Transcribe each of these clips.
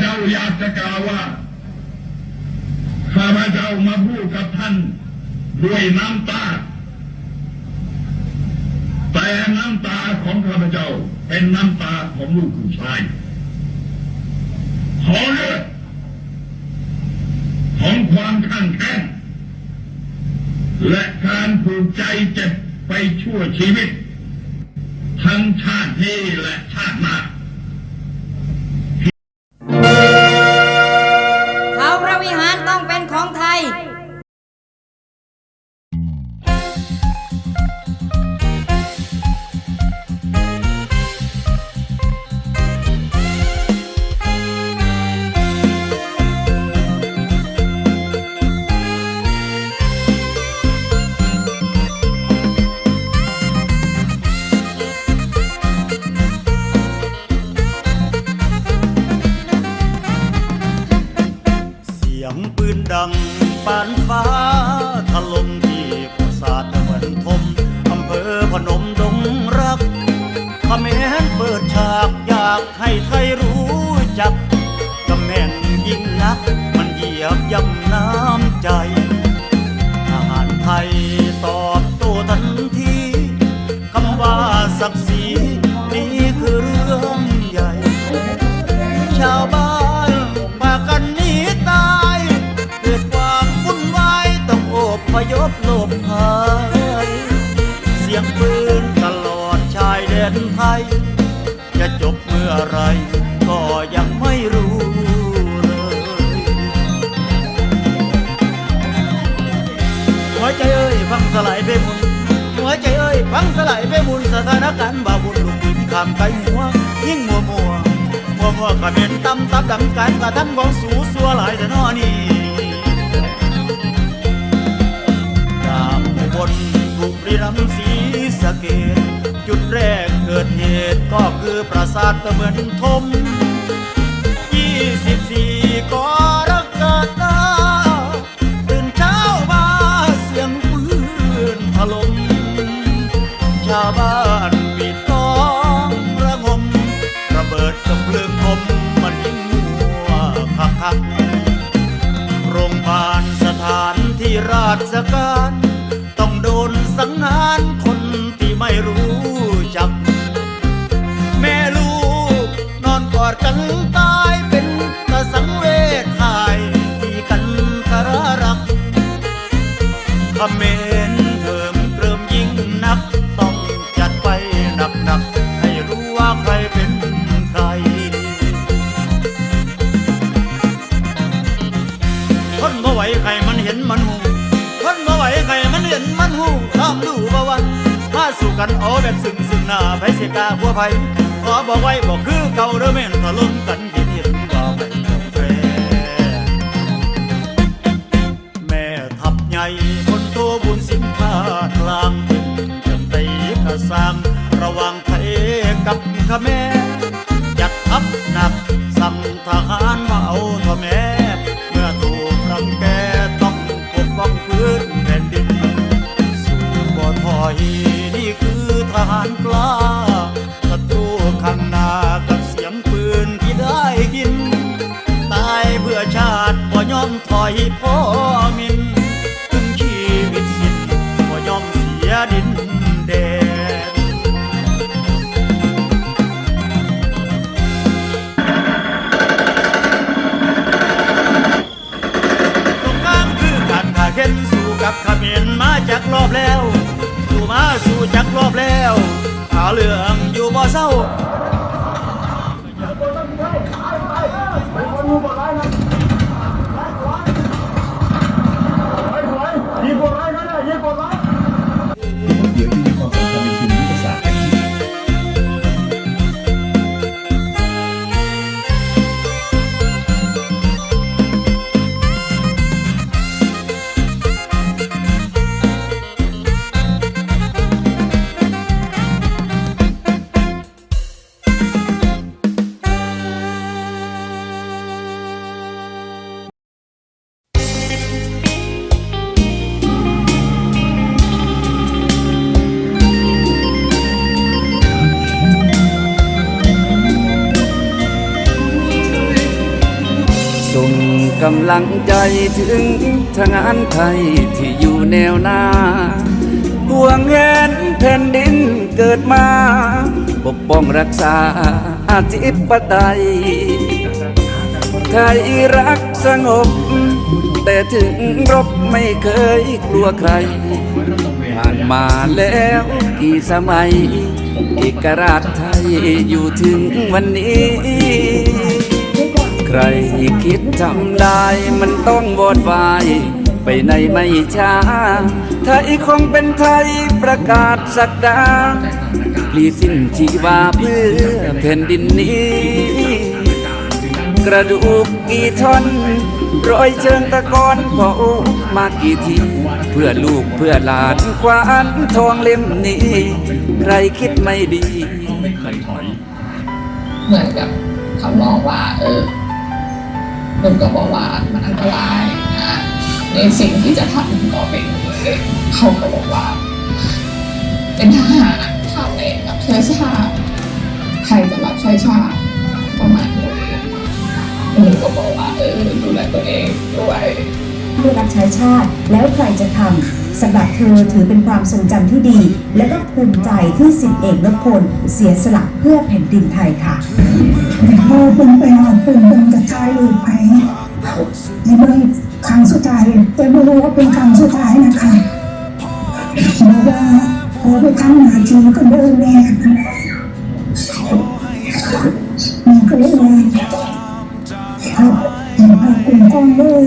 เจ้าอยากจะกล่าวว่าข้าพเจ้ามาพูดกับท่านด้วยน้ำตา แต่น้ำตาของข้าพเจ้าเป็นน้ำตาของลูกผู้ชายขอเลือดของความข้างแค้นและการผูกใจเจ็บไปชั่วชีวิต ทั้งชาตินี้และชาติหน้าาวบ้านพากันหนีตาย เกิดความวุ่นวายต้องโอบพยพหลบหายเสียงปืนตลอดชายแดนไทย จะจบเมื่อไรก็ยังไม่รู้เลยหัวใจเอ้ยพังสลายไปหมุนหัวใจเอ้ยพังสลายไปหมุนสถานการณ์บาบุญลูกปืนข้ามไกลหัวยิ่งมัวมัว มัวมัวขมิ้นตำตับดังการกระทำของสูสัวหลายแต่นอนี่ตามบนบุรีรัมย์สีสะเกดจุดแรกเกิดเหตุก็คือปราสาทตะเหมือนทม ราชการ ต้องโดนสังหารคนที่ไม่รู้จัก แม่ลูกนอนกอดกันตายเป็นกระสังเวชหายที่กันทรรักคำเม สู่กันโอ้แบบซึ้งซึ้งหน้าไผเสกาหัวไผขอบอกไว้บอกคือเก่าเด้อแม่นถล่มกันเห็นเห็นว่าไม่ต้องแฟแม่ทับใหญ่คนโตบุญสินพากลางจังไตกระสังระวังไทยกับขแม่ ลาศัตรูข้างหน้ากับเสียงปืนที่ได้ยิน ตายเพื่อชาติบ่ยอมถอยพ่อมินถึงชีวิตสิ้นบ่ยอมเสียดินแดนสงครามคือการขาเข็นสู้กับเขมรมาจากรอบแล้วาเหลืองอยู่บ่เศร้า กำลังใจถึงทางานไทยที่อยู่แนวหน้าห่วงแหนแผ่นดินเกิดมา ปกป้องรักษาอาธิปไตยไทยรักสงบ แต่ถึงรบไม่เคยกลัวใคร ผ่านมาแล้วกี่สมัย เอกราชไทยอยู่ถึงวันนี้ รคิดทำได้มันต้องวอดวายไปในไม่ช้า ไทยคงเป็นไทยประกาศสักดาพลีสิ้นชีวาเพื่อแผ่นดินนี้ กระดูกกี่ท่อนรอยเชิงตะกอนเผามากี่ที เพื่อลูกเพื่อหลานควานทองเล่มนี้ ใครคิดไม่ดี เหมือนกับเขามองว่า เออ นุ่นก็บอกว่ามันอันตรายนะในสิ่งที่จะทำก็เป็นเลยเขาก็บอกว่า เป็นทหารทำเองกับใช้ชาติใครจะรับใช้ชาติประมาณนี้นุ่นก็บอกว่าเออดูแลตัวเองด้วยเพื่อรับใช้ชาติแล้วใครจะทำ สำหรับเธอถือเป็นความทรงจำที่ดี และก็ภูมิใจที่สิบเอกนพพลเสียสละเพื่อแผ่นดินไทยค่ะ พอเป็นไปหอดเป็นเป็นกระจายเลยไปในเบื้องครั้งสุดท้ายแต่ไม่รู้ว่าเป็นครั้งสุดท้ายนะคะบอกว่าขอไปทำหน้าที่ก็เดินแม่แม่ก็เลยว่าครับพากลุ่มก้อนเลย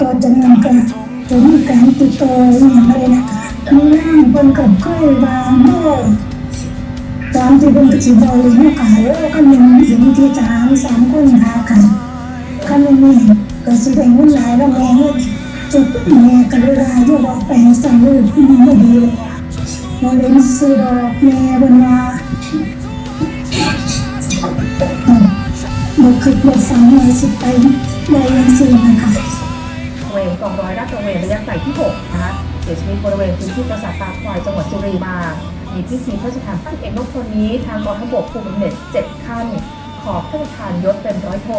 ต่อจากนั้นก็จะมีการติดต่ออย่างไรนะคะมีร่างคนกับเคยวางโม่ตอนที่เป็นกระชิบอลเลยนะคะแล้วก็ยังเห็นที่ทางสามคนหากันก็ยังไม่เห็นก็สิได้เงินหลายแล้วแม่จุดแม่ก็เลยลาอยู่ดอกแปลงสั่งเลยมันไม่ดีเลยเราเลยซื้อดอกแม่บนว่าบกคิดบกฟังเลยสิไปได้ยังซื้อนะคะ วรกองร้อยราชตระเวนระยะไกลที่6นะคะเสียชีวิตบริเวณพื้นที่ปราสาทตาควายจังหวัดสุรินทร์มามีพิธีพระราชทานพระเอกนกคนนี้ทางกองทัพบกภูมิเน็ตเจ็ดขั้นขอพระราชทานยศเป็นร้อยโท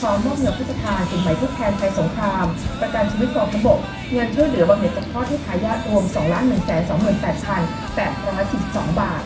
พร้อมมอบเงินพระราชทานสินไหมทดแทนภัยสงคราม ประกันชีวิตกองทัพบก เงินช่วยเหลือบำเหน็จเฉพาะที่ทายาทรวม 2 1 2 8 8 8 4 2 บาท